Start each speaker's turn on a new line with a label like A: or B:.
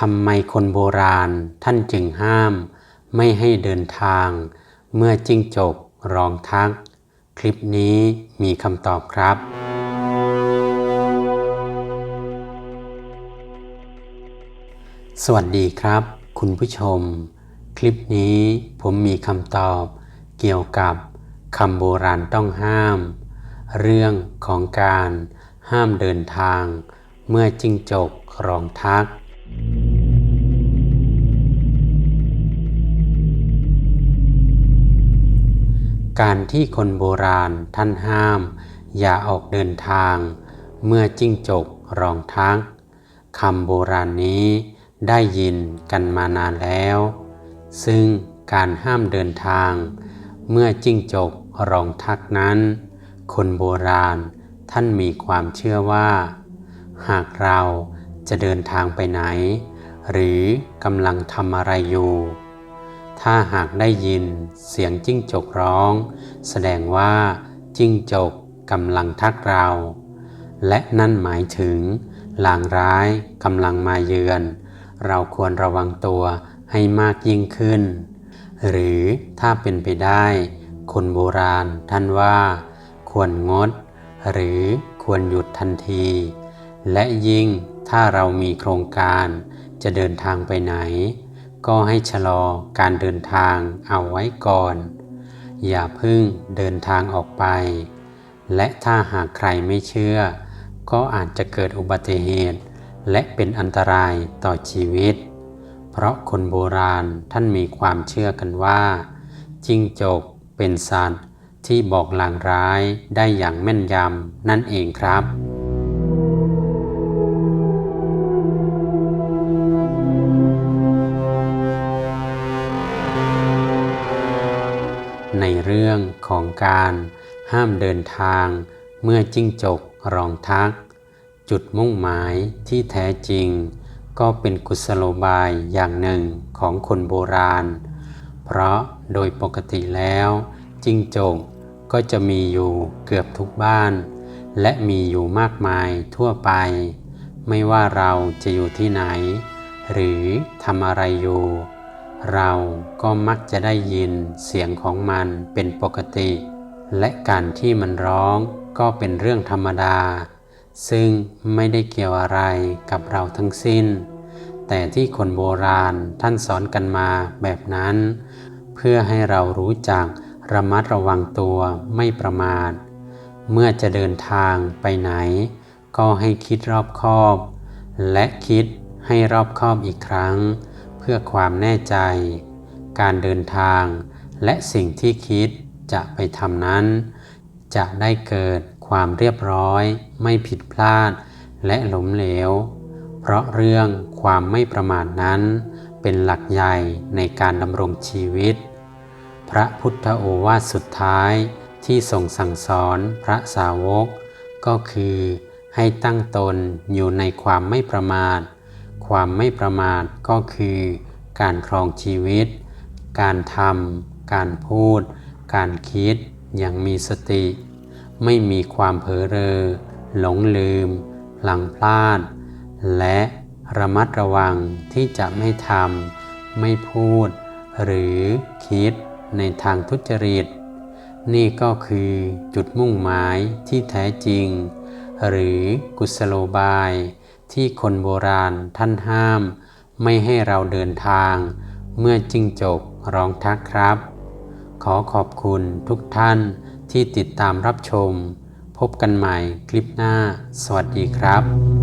A: ทำไมคนโบราณท่านจึงห้าม ไม่ให้เดินทาง เมื่อจิ้งจกร้องทัก คลิปนี้มีคำตอบครับ สวัสดีครับ คุณผู้ชม คลิปนี้ผมมีคำตอบ เกี่ยวกับคำโบราณต้องห้าม เรื่องของการห้ามเดินทาง เมื่อจิ้งจกร้องทัก การที่คนโบราณท่านห้าม อย่าออกเดินทาง เมื่อจิ้งจกรองทักคำโบราณนี้ได้ยินกันมานานแล้ว ซึ่งการห้ามเดินทาง เมื่อจิ้งจกรองทักนั้น คนโบราณท่านมีความเชื่อว่า หากเราจะเดินทางไปไหน หรือกำลังทำอะไรอยู่ ถ้าหากได้ยินเสียงจิ้งจกร้อง แสดงว่าจิ้งจกกำลังทักเรา และนั่นหมายถึงลางร้ายกำลังมาเยือน เราควรระวังตัวให้มากยิ่งขึ้น หรือถ้าเป็นไปได้ คนโบราณท่านว่า ควรงด หรือควรหยุดทันที และยิ่งถ้าเรามีโครงการจะเดินทางไปไหน ก็ให้ชะลอการเดินทางเอาไว้ก่อน อย่าพึ่งเดินทางออกไป และถ้าหากใครไม่เชื่อ ก็อาจจะเกิดอุบัติเหตุ และเป็นอันตรายต่อชีวิต เพราะคนโบราณท่านมีความเชื่อกันว่า จิ้งจกเป็นสัตว์ที่บอกลางร้ายได้อย่างแม่นยำนั่นเองครับ เรื่องของการห้ามเดินทางเมื่อจิ้งจกร้องทัก จุดมุ่งหมายที่แท้จริง ก็เป็นกุศโลบายอย่างหนึ่งของคนโบราณ เพราะโดยปกติแล้ว จิ้งจกก็จะมีอยู่เกือบทุกบ้าน และมีอยู่มากมายทั่วไป ไม่ว่าเราจะอยู่ที่ไหน หรือทำอะไรอยู่ เราก็มักจะได้ยินเสียงของมันเป็นปกติ และการที่มันร้องก็เป็นเรื่องธรรมดา ซึ่งไม่ได้เกี่ยวอะไรกับเราทั้งสิ้น แต่ที่คนโบราณท่านสอนกันมาแบบนั้น เพื่อให้เรารู้จักระมัดระวังตัวไม่ประมาท เมื่อจะเดินทางไปไหน ก็ให้คิดรอบคอบ และคิดให้รอบคอบอีกครั้ง พื่อความแน่ใจ การเดินทาง และสิ่งที่คิดจะไปทำนั้น จะได้เกิดความเรียบร้อย ไม่ผิดพลาด และหลมเหลว เพราะเรื่องความไม่ประมาทนั้น เป็นหลักใหญ่ในการดำรงชีวิต พระพุทธโอวาทสุดท้ายที่ทรงสั่งสอนพระสาวก ก็คือให้ตั้งตนอยู่ในความไม่ประมาท ความไม่ประมาทก็คือ การครองชีวิต การทำการพูด การคิดอย่างมีสติ ไม่มีความเผลอเรอ หลงลืม หลังพลาด และระมัดระวังที่จะไม่ทำไม่พูด หรือคิดในทางทุจริต นี่ก็คือจุดมุ่งหมายที่แท้จริง หรือกุศโลบาย ที่คนโบราณท่านห้าม ไม่ให้เราเดินทาง เมื่อจิ้งจกร้องทักครับ ขอขอบคุณทุกท่านที่ติดตามรับชม พบกันใหม่คลิปหน้า สวัสดีครับ